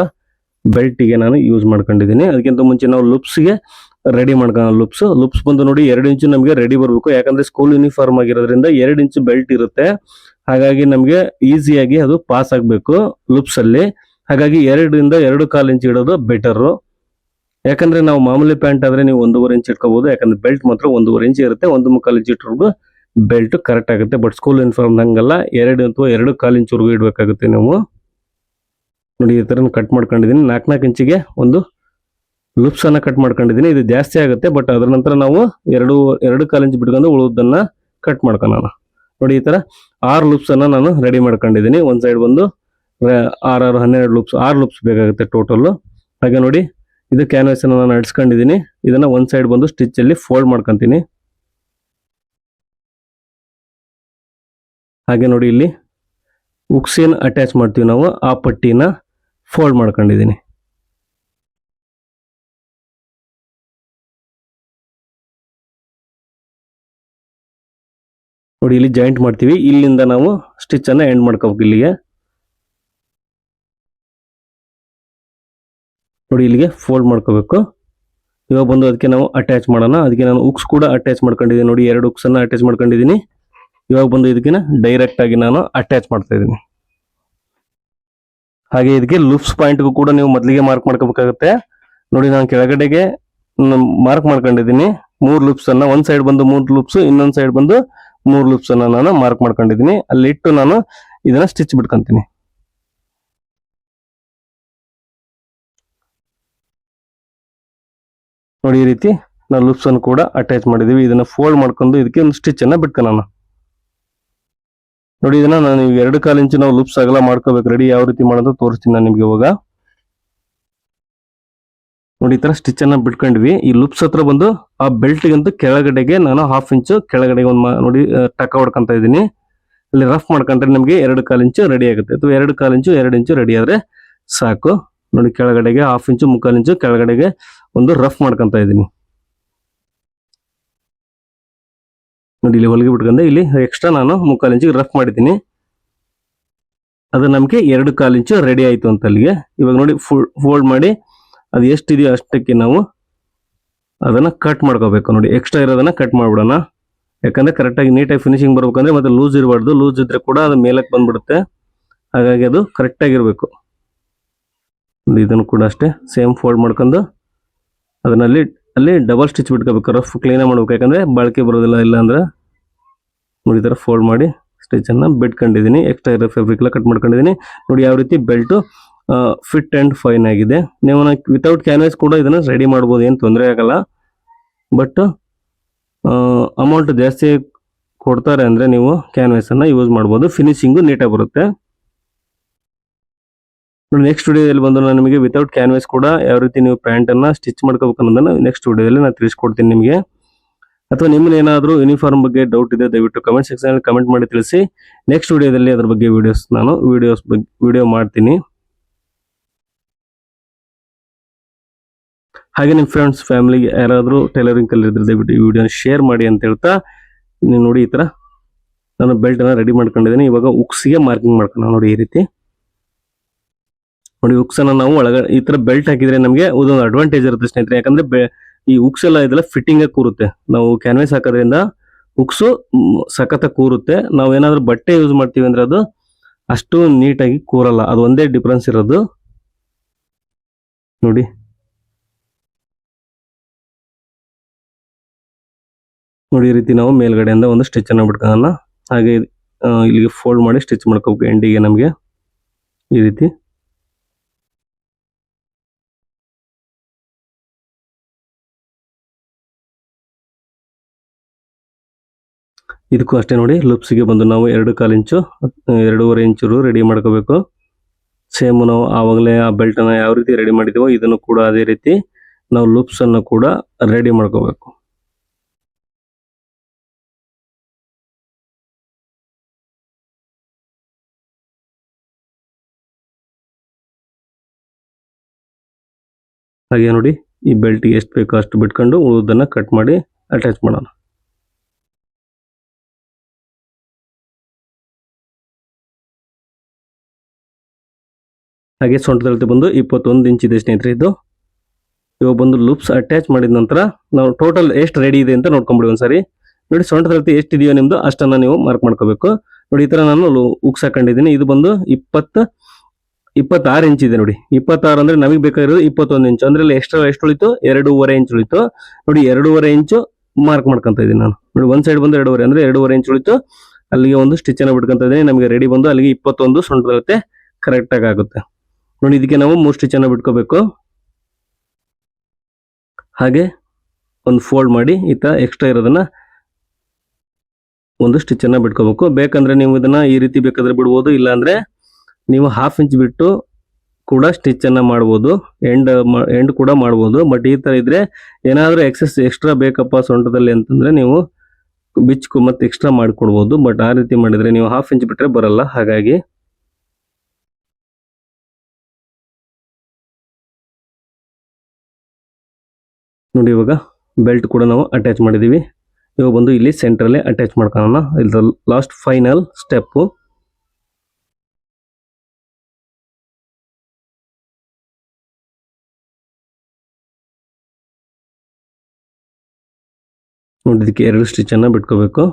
ಬೆಲ್ಟಿಗೆ ನಾನು ಯೂಸ್ ಮಾಡ್ಕೊಂಡಿದ್ದೀನಿ. ಅದಕ್ಕಿಂತ ಮುಂಚೆ ನಾವು ಲುಪ್ಸ್ಗೆ ರೆಡಿ ಮಾಡ್ಕೊಳ್ಳೋಣ ಲುಪ್ಸ್ ಲುಪ್ಸ್ ಬಂದು ನೋಡಿ ಎರಡು ಇಂಚು ನಮಗೆ ರೆಡಿ ಬರಬೇಕು. ಯಾಕಂದ್ರೆ ಸ್ಕೂಲ್ ಯೂನಿಫಾರ್ಮ್ ಆಗಿರೋದ್ರಿಂದ ಎರಡು ಇಂಚು ಬೆಲ್ಟ್ ಇರುತ್ತೆ. ಹಾಗಾಗಿ ನಮಗೆ ಈಸಿಯಾಗಿ ಅದು ಪಾಸ್ ಆಗಬೇಕು ಲುಪ್ಸ್ ಅಲ್ಲಿ. ಹಾಗಾಗಿ ಎರಡರಿಂದ ಎರಡು ಕಾಲು ಇಂಚ್ ಇಡೋದು ಬೆಟರ್ ಯಾಕಂದ್ರೆ ನಾವು ಮಾಮೂಲಿ ಪ್ಯಾಂಟ್ ಆದ್ರೆ ನೀವು ಒಂದೂವರೆ ಇಂಚ್ ಇಟ್ಕೋಬಹುದು ಯಾಕಂದ್ರೆ ಬೆಲ್ಟ್ ಮಾತ್ರ ಒಂದೂವರೆ ಇಂಚ್ ಇರುತ್ತೆ. ಒಂದು ಮುಕ್ಕಾಲು ಇಂಚ್ ಇಟ್ಟರು ಬೆಲ್ಟ್ ಕರೆಕ್ಟ್ ಆಗುತ್ತೆ. ಬಟ್ ಸ್ಕೂಲ್ ಯೂನಿಫಾರ್ಮ್ ಹಂಗಲ್ಲ ಎರಡು ಅಥವಾ ಎರಡು ಕಾಲು ಇಂಚ್ವರೆಗೂ ಇಡಬೇಕಾಗುತ್ತೆ ನೀವು. ನೋಡಿ ಈ ಥರ ಕಟ್ ಮಾಡ್ಕೊಂಡಿದ್ದೀನಿ ನಾಲ್ಕು ನಾಲ್ಕು ಇಂಚಿಗೆ ಒಂದು ಲುಪ್ಸ್ ಅನ್ನ ಕಟ್ ಮಾಡ್ಕೊಂಡಿದ್ದೀನಿ ಇದು ಜಾಸ್ತಿ ಆಗುತ್ತೆ ಬಟ್ ಅದರ ನಂತರ ನಾವು ಎರಡು ಎರಡು ಕಾಲಿಂಚ್ ಬಿಟ್ಕೊಂಡು ಉಳಿದನ್ನ ಕಟ್ ಮಾಡ್ಕೊಳ್ಳೋಣ ನೋಡಿ ಈ ತರ ಆರು ಲುಪ್ಸ್ ಅನ್ನ ನಾನು ರೆಡಿ ಮಾಡ್ಕೊಂಡಿದ್ದೀನಿ ಒಂದು ಸೈಡ್ ಬಂದು ಆರು ಆರು, ಹನ್ನೆರಡು ಲುಪ್ಸ್, ಆರು ಲುಪ್ಸ್ ಬೇಕಾಗುತ್ತೆ ಟೋಟಲ್ ಹಾಗೆ ನೋಡಿ, ಇದು ಕ್ಯಾನ್ವಾಸ್ ಅನ್ನ ನಾನು ಅಡ್ಸ್ಕೊಂಡಿದ್ದೀನಿ ಇದನ್ನ ಒಂದು ಸೈಡ್ ಬಂದು ಸ್ಟಿಚ್ ಅಲ್ಲಿ ಫೋಲ್ಡ್ ಮಾಡ್ಕೊಂತೀನಿ. ಹಾಗೆ ನೋಡಿ ಇಲ್ಲಿ ಉಕ್ಸ್ ಅಟ್ಯಾಚ್ ಮಾಡ್ತೀವಿ ನಾವು. ಆ ಪಟ್ಟಿನ ಫೋಲ್ಡ್ ಮಾಡ್ಕೊಂಡಿದ್ದೀನಿ ನೋಡಿ, ಇಲ್ಲಿ ಜಾಯಿಂಟ್ ಮಾಡ್ತೀವಿ. ಇಲ್ಲಿಂದ ನಾವು ಸ್ಟಿಚ್ ಅನ್ನ ಎಂಡ್ ಮಾಡ್ಕೋಬೇಕು ಇಲ್ಲಿಗೆ. ನೋಡಿ, ಇಲ್ಲಿಗೆ ಫೋಲ್ಡ್ ಮಾಡ್ಕೋಬೇಕು. ಇವಾಗ ಬಂದು ಅದಕ್ಕೆ ನಾವು ಅಟ್ಯಾಚ್ ಮಾಡೋಣ. ಅದಕ್ಕೆ ನಾನು ಉಕ್ಸ್ ಕೂಡ ಅಟ್ಯಾಚ್ ಮಾಡ್ಕೊಂಡಿದ್ದೀನಿ. ನೋಡಿ, ಎರಡು ಉಕ್ಸನ್ನು ಅಟ್ಯಾಚ್ ಮಾಡ್ಕೊಂಡಿದ್ದೀನಿ. ಇವಾಗ ಬಂದು ಇದಕ್ಕಿನ ಡೈರೆಕ್ಟ್ ಆಗಿ ನಾನು ಅಟ್ಯಾಚ್ ಮಾಡ್ತಾ ಇದ್ದೀನಿ. ಹಾಗೆ ಇದಕ್ಕೆ ಲುಪ್ಸ್ ಪಾಯಿಂಟ್ಗೂ ಕೂಡ ನೀವು ಮೊದಲಿಗೆ ಮಾರ್ಕ್ ಮಾಡ್ಕೋಬೇಕಾಗುತ್ತೆ. ನೋಡಿ, ನಾನು ಕೆಳಗಡೆಗೆ ಮಾರ್ಕ್ ಮಾಡ್ಕೊಂಡಿದ್ದೀನಿ. ಮೂರು ಲುಪ್ಸ್ ಅನ್ನ. ಒಂದ್ ಸೈಡ್ ಬಂದು ಮೂರು ಲುಪ್ಸ್ ಇನ್ನೊಂದು ಸೈಡ್ ಬಂದು ಮೂರ್ ಲೂಪ್ಸ್ ಅನ್ನ ನಾನು ಮಾರ್ಕ್ ಮಾಡ್ಕೊಂಡಿದ್ದೀನಿ ಅಲ್ಲಿ ಇಟ್ಟು ನಾನು ಇದನ್ನ ಸ್ಟಿಚ್ ಬಿಟ್ಕೊಂತೀನಿ. ನೋಡಿ ಈ ರೀತಿ ನಾವು ಲೂಪ್ಸ್ ಅನ್ನು ಕೂಡ ಅಟ್ಯಾಚ್ ಮಾಡಿದೀವಿ. ಇದನ್ನ ಫೋಲ್ಡ್ ಮಾಡ್ಕೊಂಡು ಇದಕ್ಕೆ ಒಂದು ಸ್ಟಿಚ್ ಅನ್ನ ನಾನು. ನೋಡಿ ಇದನ್ನ ನಾನು ಎರಡು ಕಾಲು ಇಂಚು ನಾವು ಲೂಪ್ಸ್ ಅಗಲ ಮಾಡ್ಕೋಬೇಕು. ರೆಡಿ ಯಾವ ರೀತಿ ಮಾಡೋದು ತೋರಿಸ್ತೀನಿ ನಾನು ನಿಮ್ಗೆ ಇವಾಗ. ನೋಡಿ, ಈ ತರ ಸ್ಟಿಚ್ ಅನ್ನ ಬಿಟ್ಕೊಂಡ್ವಿ. ಈ ಲುಪ್ಸ್ ಹತ್ರ ಬಂದು ಆ ಬೆಲ್ಟ್ ಗಂತೂ ಕೆಳಗಡೆಗೆ ನಾನು ಹಾಫ್ ಇಂಚು ಕೆಳಗಡೆಗೆ ಒಂದು ನೋಡಿ ಟಕ್ಕ ಟಕ ಹೊಡ್ಕೊಂತ ಇದ್ದೀನಿ. ಅಲ್ಲಿ ರಫ್ ಮಾಡ್ಕೊಂಡ್ರೆ ನಮಗೆ ಎರಡು ಕಾಲು ಇಂಚು ರೆಡಿ ಆಗುತ್ತೆ. ಅಥವಾ ಎರಡು ಕಾಲು ಇಂಚು ಎರಡು ಇಂಚು ರೆಡಿ ಆದ್ರೆ ಸಾಕು. ನೋಡಿ, ಕೆಳಗಡೆಗೆ ಹಾಫ್ ಇಂಚು ಮುಕ್ಕಾಲು ಇಂಚು ಕೆಳಗಡೆಗೆ ಒಂದು ರಫ್ ಮಾಡ್ಕೊಂತ ಇದ್ದೀನಿ. ನೋಡಿ, ಇಲ್ಲಿ ಹೊಲಿಗೆ ಬಿಟ್ಕೊಂಡೆ. ಇಲ್ಲಿ ಎಕ್ಸ್ಟ್ರಾ ನಾನು ಮುಕ್ಕಾಲು ಇಂಚಿಗೆ ರಫ್ ಮಾಡಿದ್ದೀನಿ. ಅದು ನಮಗೆ ಎರಡು ಕಾಲು ಇಂಚು ರೆಡಿ ಆಯ್ತು ಅಂತ ಅಲ್ಲಿಗೆ. ಇವಾಗ ನೋಡಿ ಫೋಲ್ಡ್ ಮಾಡಿ ಅದು ಎಷ್ಟಿದೆಯೋ ಅಷ್ಟಕ್ಕೆ ನಾವು ಅದನ್ನು ಕಟ್ ಮಾಡ್ಕೋಬೇಕು. ನೋಡಿ ಎಕ್ಸ್ಟ್ರಾ ಇರೋದನ್ನ ಕಟ್ ಮಾಡ್ಬಿಡೋಣ. ಯಾಕಂದ್ರೆ ಕರೆಕ್ಟಾಗಿ ನೀಟಾಗಿ ಫಿನಿಶಿಂಗ್ ಬರ್ಬೇಕಂದ್ರೆ ಮತ್ತೆ ಲೂಸ್ ಇರಬಾರ್ದು. ಲೂಸ್ ಇದ್ರೆ ಕೂಡ ಅದು ಮೇಲಕ್ಕೆ ಬಂದ್ಬಿಡುತ್ತೆ. ಹಾಗಾಗಿ ಅದು ಕರೆಕ್ಟಾಗಿ ಇರಬೇಕು. ನೋಡಿ, ಇದನ್ನು ಕೂಡ ಅಷ್ಟೇ ಸೇಮ್ ಫೋಲ್ಡ್ ಮಾಡ್ಕೊಂಡು ಅದನ್ನಲ್ಲಿ ಅಲ್ಲಿ ಡಬಲ್ ಸ್ಟಿಚ್ ಬಿಟ್ಕೋಬೇಕು. ರಫ್ ಕ್ಲೀನಾಗಿ ಮಾಡ್ಬೇಕು. ಯಾಕಂದರೆ ಬಾಳಿಕೆ ಬರೋದಿಲ್ಲ, ಇಲ್ಲ ಅಂದ್ರೆ. ನೋಡಿ, ಈ ಥರ ಫೋಲ್ಡ್ ಮಾಡಿ ಸ್ಟಿಚನ್ನು ಬಿಟ್ಕೊಂಡಿದ್ದೀನಿ. ಎಕ್ಸ್ಟ್ರಾ ಇರೋ ಫ್ಯಾಬ್ರಿಕ್ ಎಲ್ಲ ಕಟ್ ಮಾಡ್ಕೊಂಡಿದ್ದೀನಿ. ನೋಡಿ, ಯಾವ ರೀತಿ ಬೆಲ್ಟ್ ಫಿಟ್ ಅಂಡ್ ಫೈನ್ ಆಗಿದೆ. ನೀವು ವಿತೌಟ್ ಕ್ಯಾನ್ವಾಸ್ ಕೂಡ ಇದನ್ನ ರೆಡಿ ಮಾಡ್ಬೋದು, ಏನು ತೊಂದರೆ ಆಗಲ್ಲ. ಬಟ್ ಅಮೌಂಟ್ ಜಾಸ್ತಿ ಕೊಡ್ತಾರೆ ಅಂದ್ರೆ ನೀವು ಕ್ಯಾನ್ವಾಸ್ ಅನ್ನ ಯೂಸ್ ಮಾಡ್ಬೋದು. ಫಿನಿಶಿಂಗು ನೀಟಾಗಿ ಬರುತ್ತೆ. ನೆಕ್ಸ್ಟ್ ವಿಡಿಯೋದಲ್ಲಿ ಬಂದು ನಾನು ನಿಮಗೆ ವಿತೌಟ್ ಕ್ಯಾನ್ವಾಸ್ ಕೂಡ ಯಾವ ರೀತಿ ನೀವು ಪ್ಯಾಂಟ್ ಅನ್ನ ಸ್ಟಿಚ್ ಮಾಡ್ಕೋಬೇಕು ಅನ್ನೋದನ್ನ ನೆಕ್ಸ್ಟ್ ವಿಡಿಯೋದಲ್ಲಿ ನಾನು ತಿಳಿಸ್ಕೊಡ್ತೀನಿ ನಿಮಗೆ. ಅಥವಾ ನಿಮ್ಮನ್ನ ಏನಾದರೂ ಯೂನಿಫಾರ್ಮ್ ಬಗ್ಗೆ ಡೌಟ್ ಇದೆ, ದಯವಿಟ್ಟು ಕಮೆಂಟ್ ಸೆಕ್ಷನಲ್ಲಿ ಕಮೆಂಟ್ ಮಾಡಿ ತಿಳಿಸಿ. ನೆಕ್ಸ್ಟ್ ವಿಡಿಯೋದಲ್ಲಿ ಅದ್ರ ಬಗ್ಗೆ ವಿಡಿಯೋಸ್ ನಾನು ವಿಡಿಯೋಸ್ ಬಗ್ಗೆ ವಿಡಿಯೋ ಮಾಡ್ತೀನಿ. ಹಾಗೆ ನಿಮ್ಮ ಫ್ರೆಂಡ್ಸ್ ಫ್ಯಾಮಿಲಿಗೆ ಯಾರಾದರೂ ಟೈಲರಿಂಗ್ ಕಲಿದ್ರೆ ದಯವಿಟ್ಟು ಈ ವಿಡಿಯೋನ ಶೇರ್ ಮಾಡಿ ಅಂತ ಹೇಳ್ತಾ ನೀವು ನೋಡಿ ಈ ಥರ ನಾನು ಬೆಲ್ಟನ್ನು ರೆಡಿ ಮಾಡ್ಕೊಂಡಿದ್ದೀನಿ. ಇವಾಗ ಉಕ್ಸಿಗೆ ಮಾರ್ಕಿಂಗ್ ಮಾಡ್ಕೊಂಡು ನೋಡಿ ಈ ರೀತಿ. ನೋಡಿ ಉಕ್ಸನ್ನು ನಾವು ಒಳಗಡೆ ಈ ಥರ ಬೆಲ್ಟ್ ಹಾಕಿದರೆ ನಮಗೆ ಅದೊಂದು ಅಡ್ವಾಂಟೇಜ್ ಇರುತ್ತೆ ಸ್ನೇಹಿತರೆ. ಯಾಕಂದರೆ ಬೆ- ಈ ಉಕ್ಸ್ ಎಲ್ಲ ಇದೆಲ್ಲ ಫಿಟ್ಟಿಂಗಾಗಿ ಕೂರುತ್ತೆ. ನಾವು ಕ್ಯಾನ್ವೇಸ್ ಹಾಕೋದ್ರಿಂದ ಉಕ್ಸು ಸಖತ್ತಾಗಿ ಕೂರುತ್ತೆ. ನಾವು ಏನಾದರೂ ಬಟ್ಟೆ ಯೂಸ್ ಮಾಡ್ತೀವಿ ಅಂದರೆ ಅದು ಅಷ್ಟು ನೀಟಾಗಿ ಕೂರಲ್ಲ. ಅದು ಒಂದೇ ಡಿಫ್ರೆನ್ಸ್ ಇರೋದು. ನೋಡಿ. ನೋಡಿ ರೀತಿ ನಾವು ಮೇಲ್ಗಡೆಯಿಂದ ಒಂದು ಸ್ಟಿಚ್ ಅನ್ನ ಹಾಗೆ ಇಲ್ಲಿಗೆ ಫೋಲ್ಡ್ ಮಾಡಿ ಸ್ಟಿಚ್ ಮಾಡ್ಕೋಬೇಕು. ಎಂಡಿಗೆ ನಮಗೆ ಈ ರೀತಿ. ಇದಕ್ಕೂ ಅಷ್ಟೇ ನೋಡಿ ಲುಪ್ಸಿಗೆ ಬಂದು ನಾವು ಎರಡು ಕಾಲು ಇಂಚು, ಎರಡೂವರೆ ಇಂಚು ರೆಡಿ ಮಾಡ್ಕೋಬೇಕು. ಸೇಮ್ ನಾವು ಆವಾಗಲೇ ಆ ಬೆಲ್ಟನ್ನು ಯಾವ ರೀತಿ ರೆಡಿ ಮಾಡಿದೀವೋ, ಇದನ್ನು ಕೂಡ ಅದೇ ರೀತಿ ನಾವು ಲುಪ್ಸನ್ನು ಕೂಡ ರೆಡಿ ಮಾಡ್ಕೋಬೇಕು. ಹಾಗೆ ನೋಡಿ, ಈ ಬೆಲ್ಟ್ಗೆ ಎಷ್ಟು ಬೇಕೋ ಅಷ್ಟು ಬಿಟ್ಕೊಂಡು ಉಳಿದನ್ನು ಕಟ್ ಮಾಡಿ ಅಟ್ಯಾಚ್ ಮಾಡೋಣ. ಹಾಗೆ ಸೊಂಟದಲ್ಲಿ ಬಂದು ಇಪ್ಪತ್ತೊಂದು ಇಂಚ್ ಇದೆ ಸ್ನೇಹಿತರೆ ಇದು. ಇವಾಗ ಬಂದು ಲೂಪ್ಸ್ ಅಟ್ಯಾಚ್ ಮಾಡಿದ ನಂತರ ನಾವು ಟೋಟಲ್ ಎಷ್ಟು ರೆಡಿ ಇದೆ ಅಂತ ನೋಡ್ಕೊಂಬಿಡಿ ಒಂದ್ಸರಿ. ನೋಡಿ ಸೊಂಟದಲ್ಲಿ ಎಷ್ಟು ಇದೆಯೋ ನಿಮ್ದು ಅಷ್ಟನ್ನ ನೀವು ಮಾರ್ಕ್ ಮಾಡ್ಕೋಬೇಕು. ನೋಡಿ ಈ ಥರ ನಾನು ಉಕ್ಸ್ ಹಾಕೊಂಡಿದ್ದೀನಿ. ಇದು ಬಂದು ಇಪ್ಪತ್ತ ಇಪ್ಪತ್ತಾರು ಇಂಚ್ ಇದೆ ನೋಡಿ. ಇಪ್ಪತ್ತಾರು ಅಂದ್ರೆ ನಮಗೆ ಬೇಕಾಗಿರೋದು ಇಪ್ಪತ್ತೊಂದು ಇಂಚು ಅಂದ್ರೆ ಎಕ್ಸ್ಟ್ರಾ ಎಷ್ಟು ಉಳಿತು? ಎರಡೂವರೆ ಇಂಚ್ ಉಳಿತು? ನೋಡಿ, ಎರಡೂವರೆ ಇಂಚು ಮಾರ್ಕ್ ಮಾಡ್ಕೊಂತ ಇದ್ದೀನಿ ನಾನು. ನೋಡಿ, ಒಂದ್ ಸೈಡ್ ಬಂದು ಎರಡೂವರೆ, ಅಂದ್ರೆ ಎರಡೂವರೆ ಇಂಚ್ ಉಳಿತು? ಅಲ್ಲಿಗೆ ಒಂದು ಸ್ಟಿಚ್ ಅನ್ನ ಬಿಡ್ಕೊಂತ ಇದ್ದೀನಿ. ನಮಗೆ ರೆಡಿ ಬಂದು ಅಲ್ಲಿಗೆ ಇಪ್ಪತ್ತೊಂದು ಸೊಂಟದಳತೆ ಕರೆಕ್ಟ್ ಆಗಿ ಆಗುತ್ತೆ. ನೋಡಿ, ಇದಕ್ಕೆ ನಾವು ಮೂರು ಸ್ಟಿಚ್ ಅನ್ನ ಬಿಟ್ಕೋಬೇಕು. ಹಾಗೆ ಒಂದು ಫೋಲ್ಡ್ ಮಾಡಿ ಈ ತರ ಎಕ್ಸ್ಟ್ರಾ ಇರೋದನ್ನ ಒಂದು ಸ್ಟಿಚ್ ಅನ್ನ ಬಿಟ್ಕೋಬೇಕು. ಬೇಕಂದ್ರೆ ನೀವು ಇದನ್ನ ಈ ರೀತಿ ಬೇಕಾದ್ರೆ ಬಿಡ್ಬೋದು ಇಲ್ಲ ಅಂದ್ರೆ ನೀವು ಹಾಫ್ ಇಂಚ್ ಬಿಟ್ಟು ಕೂಡ ಸ್ಟಿಚ್ ಅನ್ನ ಮಾಡ್ಬೋದು ಎಂಡ್ ಎಂಡ್ ಕೂಡ ಮಾಡ್ಬೋದು. ಬಟ್ ಈ ತರ ಇದ್ರೆ ಏನಾದರೂ ಎಕ್ಸಸ್ ಎಕ್ಸ್ಟ್ರಾ ಬೇಕಪ್ಪ ಸೊಂಟದಲ್ಲಿ ಅಂತಂದ್ರೆ ನೀವು ಬಿಚ್ಕು ಮತ್ತೆ ಎಕ್ಸ್ಟ್ರಾ ಮಾಡಿಕೊಡ್ಬೋದು. ಬಟ್ ಆ ರೀತಿ ಮಾಡಿದ್ರೆ ನೀವು ಹಾಫ್ ಇಂಚ್ ಬಿಟ್ರೆ ಬರಲ್ಲ. ಹಾಗಾಗಿ ನೋಡಿ ಇವಾಗ ಬೆಲ್ಟ್ ಕೂಡ ನಾವು ಅಟ್ಯಾಚ್ ಮಾಡಿದೀವಿ. ಇವಾಗ ಬಂದು ಇಲ್ಲಿ ಸೆಂಟ್ರಲ್ಲೇ ಅಟ್ಯಾಚ್ ಮಾಡ್ಕೊಳ್ಳೋಣ. ಇದು ಲಾಸ್ಟ್ ಫೈನಲ್ ಸ್ಟೆಪ್ ನೋಡಿ ಇದಕ್ಕೆ ಎರಡು ಸ್ಟಿಚ್ ಅನ್ನ ಬಿಟ್ಕೋಬೇಕು.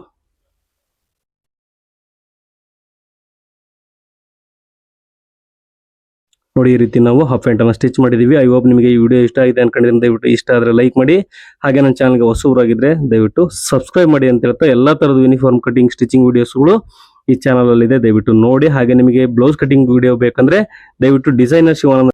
ನೋಡಿ, ಈ ರೀತಿ ನಾವು ಹಾಫ್ ಪ್ಯಾಂಟ್ ಅನ್ನ ಸ್ಟಿಚ್ ಮಾಡಿದೀವಿ. ಐ ಹೋಪ್ ನಿಮಗೆ ಈ ವಿಡಿಯೋ ಇಷ್ಟ ಆಗಿದೆ ಅನ್ಕೊಂಡಿದ್ರೆ ದಯವಿಟ್ಟು ಇಷ್ಟ ಆದ್ರೆ ಲೈಕ್ ಮಾಡಿ. ಹಾಗೆ ನನ್ನ ಚಾನಲ್ಗೆ ಹೊಸಬರಾಗಿದ್ರೆ ದಯವಿಟ್ಟು ಸಬ್ಸ್ಕ್ರೈಬ್ ಮಾಡಿ ಅಂತ ಹೇಳ್ತಾ ಎಲ್ಲಾ ತರದ ಯೂನಿಫಾರ್ಮ್ ಕಟಿಂಗ್ ಸ್ಟಿಚಿಂಗ್ ವಿಡಿಯೋಸ್ಗಳು ಈ ಚಾನಲ್ ಅಲ್ಲಿ ಇದೆ ದಯವಿಟ್ಟು ನೋಡಿ. ಹಾಗೆ ನಿಮಗೆ ಬ್ಲೌಸ್ ಕಟಿಂಗ್ ವಿಡಿಯೋ ಬೇಕಂದ್ರೆ ದಯವಿಟ್ಟು ಡಿಸೈನರ್ ಶಿವಾನಂದ